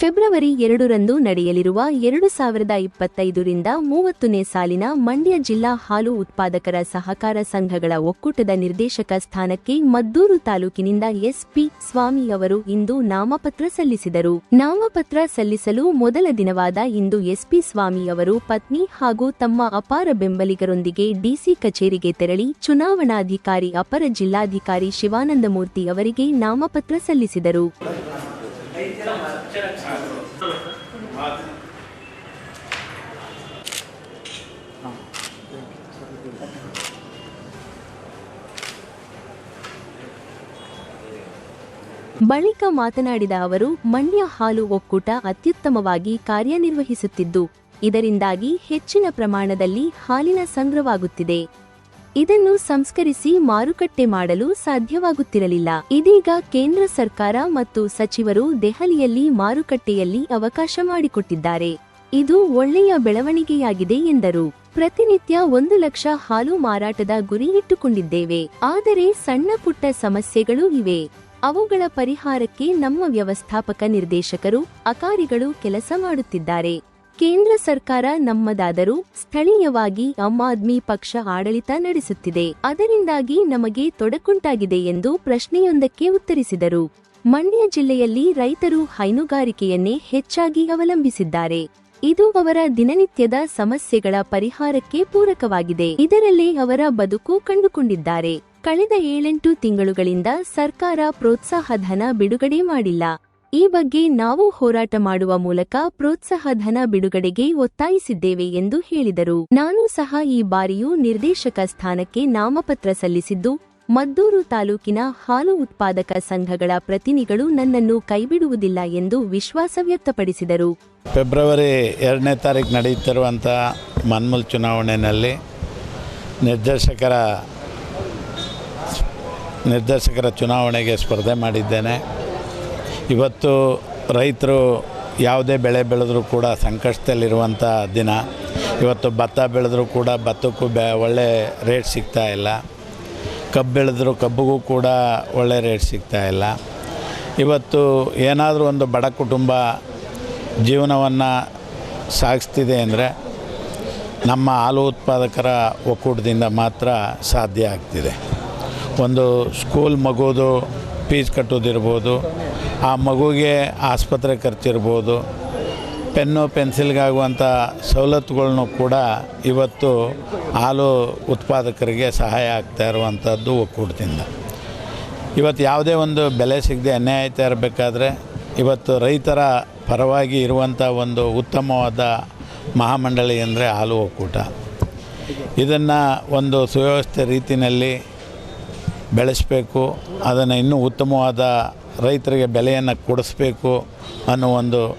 February ಎರಡರಂದು ನಡೆಯಲಿರುವ ಎರಡು ಸಾವಿರದ ಇಪ್ಪತ್ತೈದರಿಂದ ಮೂವತ್ತನೇ ಸಾಲಿನ ಮಂಡ್ಯ ಜಿಲ್ಲಾ ಹಾಲು ಉತ್ಪಾದಕರ ಸಹಕಾರ ಸಂಘಗಳ ಒಕ್ಕೂಟದ ನಿರ್ದೇಶಕ ಸ್ಥಾನಕ್ಕೆ ಮದ್ದೂರು ತಾಲೂಕಿನಿಂದ ಎಸ್ಪಿ ಸ್ವಾಮಿ ಅವರು ಇಂದು ನಾಮಪತ್ರ ಸಲ್ಲಿಸಿದರು. ನಾಮಪತ್ರ ಸಲ್ಲಿಸಲು ಮೊದಲ ದಿನವಾದ ಇಂದು ಎಸ್ಪಿ ಸ್ವಾಮಿ ಅವರು ಪತ್ನಿ ಹಾಗೂ ತಮ್ಮ ಅಪಾರ ಬೆಂಬಲಿಗರೊಂದಿಗೆ ಡಿಸಿ ಕಚೇರಿಗೆ ತೆರಳಿ ಚುನಾವಣಾಧಿಕಾರಿ ಅಪರ ಜಿಲ್ಲಾಧಿಕಾರಿ ಶಿವಾನಂದಮೂರ್ತಿ ಅವರಿಗೆ ನಾಮಪತ್ರ ಸಲ್ಲಿಸಿದರು. ಬಳಿಕ ಮಾತನಾಡಿದ ಅವರು ಮಂಡ್ಯ ಹಾಲು ಒಕ್ಕೂಟ ಅತ್ಯುತ್ತಮವಾಗಿ ಕಾರ್ಯನಿರ್ವಹಿಸುತ್ತಿದ್ದು, ಇದರಿಂದಾಗಿ ಹೆಚ್ಚಿನ ಪ್ರಮಾಣದಲ್ಲಿ ಹಾಲಿನ ಸಂಗ್ರಹವಾಗುತ್ತಿದೆ. ಇದನ್ನು ಸಂಸ್ಕರಿಸಿ ಮಾರುಕಟ್ಟೆ ಮಾಡಲು ಸಾಧ್ಯವಾಗುತ್ತಿರಲಿಲ್ಲ. ಇದೀಗ ಕೇಂದ್ರ ಸರ್ಕಾರ ಮತ್ತು ಸಚಿವರು ದೆಹಲಿಯಲ್ಲಿ ಮಾರುಕಟ್ಟೆಯಲ್ಲಿ ಅವಕಾಶ ಮಾಡಿಕೊಟ್ಟಿದ್ದಾರೆ. ಇದು ಒಳ್ಳೆಯ ಬೆಳವಣಿಗೆಯಾಗಿದೆ ಎಂದರು. ಪ್ರತಿನಿತ್ಯ ಒಂದು ಲಕ್ಷ ಹಾಲು ಮಾರಾಟದ ಗುರಿ ಇಟ್ಟುಕೊಂಡಿದ್ದೇವೆ. ಆದರೆ ಸಣ್ಣ ಪುಟ್ಟ ಸಮಸ್ಯೆಗಳೂ ಇವೆ. ಅವುಗಳ ಪರಿಹಾರಕ್ಕೆ ನಮ್ಮ ವ್ಯವಸ್ಥಾಪಕ ನಿರ್ದೇಶಕರು, ಅಕಾರಿಗಳು ಕೆಲಸ ಮಾಡುತ್ತಿದ್ದಾರೆ. ಕೇಂದ್ರ ಸರ್ಕಾರ ನಮ್ಮದಾದರೂ ಸ್ಥಳೀಯವಾಗಿ ಆಮ್ ಆದ್ಮಿ ಪಕ್ಷ ಆಡಳಿತ ನಡೆಸುತ್ತಿದೆ. ಅದರಿಂದಾಗಿ ನಮಗೆ ತೊಡಕುಂಟಾಗಿದೆ ಎಂದು ಪ್ರಶ್ನೆಯೊಂದಕ್ಕೆ ಉತ್ತರಿಸಿದರು. ಮಂಡ್ಯ ಜಿಲ್ಲೆಯಲ್ಲಿ ರೈತರು ಹೈನುಗಾರಿಕೆಯನ್ನೇ ಹೆಚ್ಚಾಗಿ ಅವಲಂಬಿಸಿದ್ದಾರೆ. ಇದು ಅವರ ದಿನನಿತ್ಯದ ಸಮಸ್ಯೆಗಳ ಪರಿಹಾರಕ್ಕೆ ಪೂರಕವಾಗಿದೆ. ಇದರಲ್ಲಿ ಅವರ ಬದುಕು ಕಂಡುಕೊಂಡಿದ್ದಾರೆ. ಕಳೆದ ಏಳೆಂಟು ತಿಂಗಳುಗಳಿಂದ ಸರ್ಕಾರ ಪ್ರೋತ್ಸಾಹ ಧನ ಬಿಡುಗಡೆ ಮಾಡಿಲ್ಲ. ಈ ಬಗ್ಗೆ ನಾವು ಹೋರಾಟ ಮಾಡುವ ಮೂಲಕ ಪ್ರೋತ್ಸಾಹ ಧನ ಬಿಡುಗಡೆಗೆ ಒತ್ತಾಯಿಸಿದ್ದೇವೆ ಎಂದು ಹೇಳಿದರು. ನಾನು ಸಹ ಈ ಬಾರಿಯೂ ನಿರ್ದೇಶಕ ಸ್ಥಾನಕ್ಕೆ ನಾಮಪತ್ರ ಸಲ್ಲಿಸಿದ್ದು, ಮದ್ದೂರು ತಾಲೂಕಿನ ಹಾಲು ಉತ್ಪಾದಕ ಸಂಘಗಳ ಪ್ರತಿನಿಧಿಗಳು ನನ್ನನ್ನು ಕೈಬಿಡುವುದಿಲ್ಲ ಎಂದು ವಿಶ್ವಾಸ ವ್ಯಕ್ತಪಡಿಸಿದರು. ಫೆಬ್ರವರಿ ಎರಡನೇ ತಾರೀಕು ನಡೆಯುತ್ತಿರುವಂಥ ಮನ್ಮೂಲ್ ಚುನಾವಣೆಯಲ್ಲಿ ನಿರ್ದೇಶಕರ ನಿರ್ದೇಶಕರ ಚುನಾವಣೆಗೆ ಸ್ಪರ್ಧೆ ಮಾಡಿದ್ದೇನೆ. ಇವತ್ತು ರೈತರು ಯಾವುದೇ ಬೆಳೆ ಬೆಳೆದರೂ ಕೂಡ ಸಂಕಷ್ಟದಲ್ಲಿರುವಂಥ ದಿನ. ಇವತ್ತು ಭತ್ತ ಬೆಳೆದರೂ ಕೂಡ ಭತ್ತಕ್ಕೂ ಬೆ, ಒಳ್ಳೆ ರೇಟ್ ಸಿಗ್ತಾ ಇಲ್ಲ. ಕಬ್ಬು ಬೆಳೆದರೂ ಕಬ್ಬಿಗೂ ಕೂಡ ಒಳ್ಳೆ ರೇಟ್ ಸಿಗ್ತಾ ಇಲ್ಲ. ಇವತ್ತು ಏನಾದರೂ ಒಂದು ಬಡ ಕುಟುಂಬ ಜೀವನವನ್ನು ಸಾಗಿಸ್ತಿದೆ ಅಂದರೆ ನಮ್ಮ ಹಾಲು ಉತ್ಪಾದಕರ ಒಕ್ಕೂಟದಿಂದ ಮಾತ್ರ ಸಾಧ್ಯ ಆಗ್ತಿದೆ. ಒಂದು ಸ್ಕೂಲ್ ಮಗುದು ಫೀಸ್ ಕಟ್ಟೋದಿರ್ಬೋದು, ಆ ಮಗುಗೆ ಆಸ್ಪತ್ರೆ ಖರ್ಚಿರ್ಬೋದು ಪೆನ್ನು ಪೆನ್ಸಿಲ್ಗಾಗುವಂಥ ಸವಲತ್ತುಗಳನ್ನು ಕೂಡ ಇವತ್ತು ಹಾಲು ಉತ್ಪಾದಕರಿಗೆ ಸಹಾಯ ಆಗ್ತಾ ಇರುವಂಥದ್ದು ಒಕ್ಕೂಟದಿಂದ. ಇವತ್ತು ಯಾವುದೇ ಒಂದು ಬೆಲೆ ಸಿಗದೆ ಅನ್ಯಾಯ ಆಯ್ತಾ ಇರಬೇಕಾದ್ರೆ ಇವತ್ತು ರೈತರ ಪರವಾಗಿ ಇರುವಂಥ ಒಂದು ಉತ್ತಮವಾದ ಮಹಾಮಂಡಳಿ ಅಂದರೆ ಹಾಲು ಒಕ್ಕೂಟ. ಇದನ್ನು ಒಂದು ಸುವ್ಯವಸ್ಥೆ ರೀತಿಯಲ್ಲಿ ಬೆಳೆಸಬೇಕು, ಅದನ್ನು ಇನ್ನೂ ಉತ್ತಮವಾದ ರೈತರಿಗೆ ಬೆಲೆಯನ್ನು ಕೊಡಿಸ್ಬೇಕು ಅನ್ನೋ ಒಂದು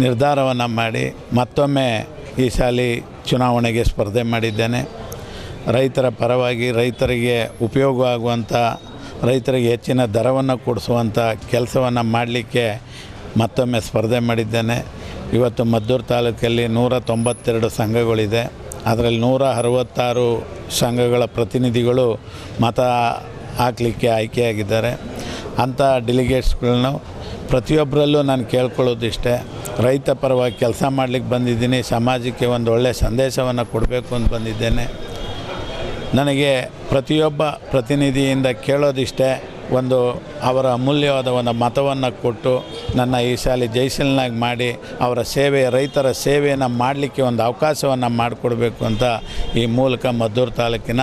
ನಿರ್ಧಾರವನ್ನು ಮಾಡಿ ಮತ್ತೊಮ್ಮೆ ಈ ಸಾಲಿ ಚುನಾವಣೆಗೆ ಸ್ಪರ್ಧೆ ಮಾಡಿದ್ದೇನೆ. ರೈತರ ಪರವಾಗಿ ರೈತರಿಗೆ ಉಪಯೋಗ ಆಗುವಂಥ ರೈತರಿಗೆ ಹೆಚ್ಚಿನ ದರವನ್ನು ಕೊಡಿಸುವಂಥ ಕೆಲಸವನ್ನು ಮಾಡಲಿಕ್ಕೆ ಮತ್ತೊಮ್ಮೆ ಸ್ಪರ್ಧೆ ಮಾಡಿದ್ದೇನೆ. ಇವತ್ತು ಮದ್ದೂರು ತಾಲೂಕಲ್ಲಿ ನೂರ ತೊಂಬತ್ತೆರಡು ಸಂಘಗಳಿದೆ. ಅದರಲ್ಲಿ ನೂರ ಅರವತ್ತಾರು ಸಂಘಗಳ ಪ್ರತಿನಿಧಿಗಳು ಮತ ಹಾಕಲಿಕ್ಕೆ ಆಯ್ಕೆಯಾಗಿದ್ದಾರೆ. ಅಂಥ ಡೆಲಿಗೇಟ್ಸ್ಗಳನ್ನು ಪ್ರತಿಯೊಬ್ಬರಲ್ಲೂ ನಾನು ಕೇಳ್ಕೊಳ್ಳೋದಿಷ್ಟೇ. ರೈತ ಪರವಾಗಿ ಕೆಲಸ ಮಾಡಲಿಕ್ಕೆ ಬಂದಿದ್ದೀನಿ. ಸಮಾಜಕ್ಕೆ ಒಂದು ಒಳ್ಳೆಯ ಸಂದೇಶವನ್ನು ಕೊಡಬೇಕು ಅಂತ ಬಂದಿದ್ದೇನೆ. ನನಗೆ ಪ್ರತಿಯೊಬ್ಬ ಪ್ರತಿನಿಧಿಯಿಂದ ಕೇಳೋದಿಷ್ಟೇ. ಒಂದು ಅವರ ಅಮೂಲ್ಯವಾದ ಒಂದು ಮತವನ್ನು ಕೊಟ್ಟು ನನ್ನ ಈ ಶಾಲೆ ಜೈಸಲ್ನಾಗಿ ಮಾಡಿ ಅವರ ಸೇವೆ, ರೈತರ ಸೇವೆಯನ್ನು ಮಾಡಲಿಕ್ಕೆ ಒಂದು ಅವಕಾಶವನ್ನು ಮಾಡಿಕೊಡ್ಬೇಕು ಅಂತ ಈ ಮೂಲಕ ಮದ್ದೂರು ತಾಲೂಕಿನ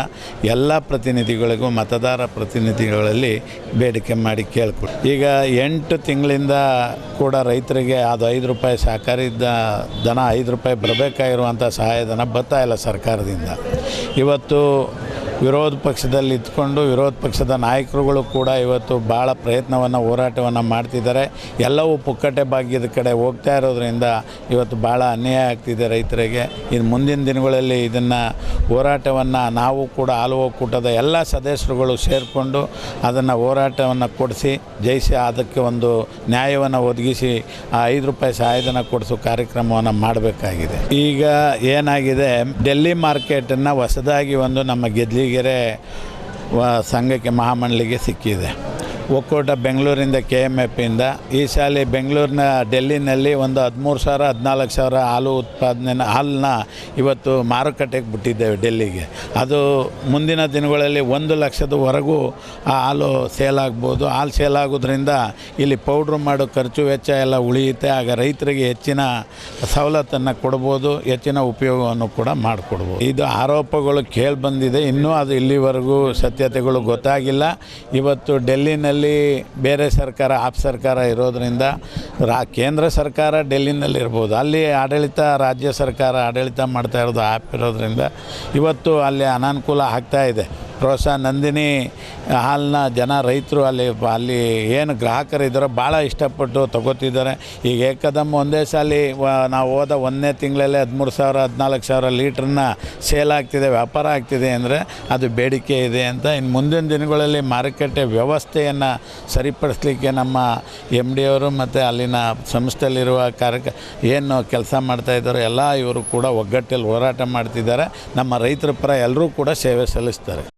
ಎಲ್ಲ ಪ್ರತಿನಿಧಿಗಳಿಗೂ, ಮತದಾರ ಪ್ರತಿನಿಧಿಗಳಲ್ಲಿ ಬೇಡಿಕೆ ಮಾಡಿ ಕೇಳ್ಕೊಡಿ ಈಗ ಎಂಟು ತಿಂಗಳಿಂದ ಕೂಡ ರೈತರಿಗೆ ಅದು ಐದು ರೂಪಾಯಿ ಸಹಕಾರಿದ್ದ ದನ ಐದು ರೂಪಾಯಿ ಬರಬೇಕಾಗಿರುವಂಥ ಸಹಾಯಧನ ಬರ್ತಾ ಇಲ್ಲ ಸರ್ಕಾರದಿಂದ. ಇವತ್ತು ವಿರೋಧ ಪಕ್ಷದಲ್ಲಿ ಇದ್ಕೊಂಡು ವಿರೋಧ ಪಕ್ಷದ ನಾಯಕರುಗಳು ಕೂಡ ಇವತ್ತು ಭಾಳ ಪ್ರಯತ್ನವನ್ನು, ಹೋರಾಟವನ್ನು ಮಾಡ್ತಿದ್ದಾರೆ. ಎಲ್ಲವೂ ಪುಕ್ಕಟೆ ಭಾಗ್ಯದ ಕಡೆ ಹೋಗ್ತಾ ಇರೋದ್ರಿಂದ ಇವತ್ತು ಭಾಳ ಅನ್ಯಾಯ ಆಗ್ತಿದೆ ರೈತರಿಗೆ. ಇನ್ನು ಮುಂದಿನ ದಿನಗಳಲ್ಲಿ ಇದನ್ನು ಹೋರಾಟವನ್ನು ನಾವು ಕೂಡ ಹಾಲು ಒಕ್ಕೂಟದ ಎಲ್ಲ ಸದಸ್ಯರುಗಳು ಸೇರಿಕೊಂಡು ಅದನ್ನು ಹೋರಾಟವನ್ನು ಕೊಡಿಸಿ ಜಯಿಸಿ ಅದಕ್ಕೆ ಒಂದು ನ್ಯಾಯವನ್ನು ಒದಗಿಸಿ, ಆ ಐದು ರೂಪಾಯಿ ಸಹಾಯಧನ ಕೊಡಿಸೋ ಕಾರ್ಯಕ್ರಮವನ್ನು ಮಾಡಬೇಕಾಗಿದೆ. ಈಗ ಏನಾಗಿದೆ, ಡೆಲ್ಲಿ ಮಾರ್ಕೆಟನ್ನು ಹೊಸದಾಗಿ ಒಂದು ನಮ್ಮ ಗೆದ್ಲಿಗೆರೆ ವ ಸಂಘಕ್ಕೆ ಮಹಾಮಂಡಲಿಗೆ ಸಿಕ್ಕಿದೆ. ಒಕ್ಕೂಟ ಬೆಂಗಳೂರಿಂದ ಕೆ ಎಂ ಎಫಿಂದ ಈ ಸಾಲಿ ಬೆಂಗಳೂರಿನ ಡೆಲ್ಲಿನಲ್ಲಿ ಒಂದು ಹದಿಮೂರು ಸಾವಿರ, ಹದಿನಾಲ್ಕು ಸಾವಿರ ಹಾಲು ಉತ್ಪಾದನೆ, ಹಾಲನ್ನ ಇವತ್ತು ಮಾರುಕಟ್ಟೆಗೆ ಬಿಟ್ಟಿದ್ದೇವೆ ಡೆಲ್ಲಿಗೆ. ಅದು ಮುಂದಿನ ದಿನಗಳಲ್ಲಿ ಒಂದು ಲಕ್ಷದವರೆಗೂ ಆ ಹಾಲು ಸೇಲ್ ಆಗ್ಬೋದು. ಹಾಲು ಸೇಲ್ ಆಗೋದ್ರಿಂದ ಇಲ್ಲಿ ಪೌಡ್ರ್ ಮಾಡೋ ಖರ್ಚು ವೆಚ್ಚ ಎಲ್ಲ ಉಳಿಯುತ್ತೆ. ಆಗ ರೈತರಿಗೆ ಹೆಚ್ಚಿನ ಸವಲತ್ತನ್ನು ಕೊಡ್ಬೋದು, ಹೆಚ್ಚಿನ ಉಪಯೋಗವನ್ನು ಕೂಡ ಮಾಡಿಕೊಡ್ಬೋದು. ಇದು ಆರೋಪಗಳು ಕೇಳಿ ಬಂದಿದೆ. ಇನ್ನೂ ಅದು ಇಲ್ಲಿವರೆಗೂ ಸತ್ಯತೆಗಳು ಗೊತ್ತಾಗಿಲ್ಲ. ಇವತ್ತು ಡೆಲ್ಲಿನಲ್ಲಿ ಬೇರೆ ಸರ್ಕಾರ, ಆಪ್ ಸರ್ಕಾರ ಇರೋದರಿಂದ ರಾ, ಕೇಂದ್ರ ಸರ್ಕಾರ ಡೆಲ್ಲಿನಲ್ಲಿ ಇರ್ಬೋದು. ಅಲ್ಲಿ ಆಡಳಿತ, ರಾಜ್ಯ ಸರ್ಕಾರ ಆಡಳಿತ ಮಾಡ್ತಾ ಇರೋದು ಆ್ಯಪ್ ಇರೋದರಿಂದ ಇವತ್ತು ಅಲ್ಲಿ ಅನಾನುಕೂಲ ಆಗ್ತಾ ಇದೆ. ಪ್ರೋತ್ಸಾಹ ನಂದಿನಿ ಹಾಲನ್ನ ಜನ ರೈತರು ಅಲ್ಲಿ ಅಲ್ಲಿ ಏನು ಗ್ರಾಹಕರಿದ್ದಾರೋ ಭಾಳ ಇಷ್ಟಪಟ್ಟು ತಗೋತಿದ್ದಾರೆ. ಈಗ ಏಕದಮ್ ಒಂದೇ ಸಾಲಿ ನಾವು ಹೋದ ಒಂದನೇ ತಿಂಗಳಲ್ಲೇ ಹದಿಮೂರು ಸಾವಿರ, ಹದಿನಾಲ್ಕು ಸಾವಿರ ಲೀಟ್ರನ್ನ ಸೇಲ್ ಆಗ್ತಿದೆ, ವ್ಯಾಪಾರ ಆಗ್ತಿದೆ ಅಂದರೆ ಅದು ಬೇಡಿಕೆ ಇದೆ ಅಂತ. ಇನ್ನು ಮುಂದಿನ ದಿನಗಳಲ್ಲಿ ಮಾರುಕಟ್ಟೆ ವ್ಯವಸ್ಥೆಯನ್ನು ಸರಿಪಡಿಸಲಿಕ್ಕೆ ನಮ್ಮ ಎಂ ಡಿ ಅವರು ಮತ್ತು ಅಲ್ಲಿನ ಸಂಸ್ಥೆಯಲ್ಲಿರುವ ಕಾರ್ಯಕ, ಏನು ಕೆಲಸ ಮಾಡ್ತಾ ಇದ್ದಾರೋ ಎಲ್ಲ ಇವರು ಕೂಡ ಒಗ್ಗಟ್ಟಲ್ಲಿ ಹೋರಾಟ ಮಾಡ್ತಿದ್ದಾರೆ. ನಮ್ಮ ರೈತರ ಪರ ಎಲ್ಲರೂ ಕೂಡ ಸೇವೆ ಸಲ್ಲಿಸ್ತಾರೆ.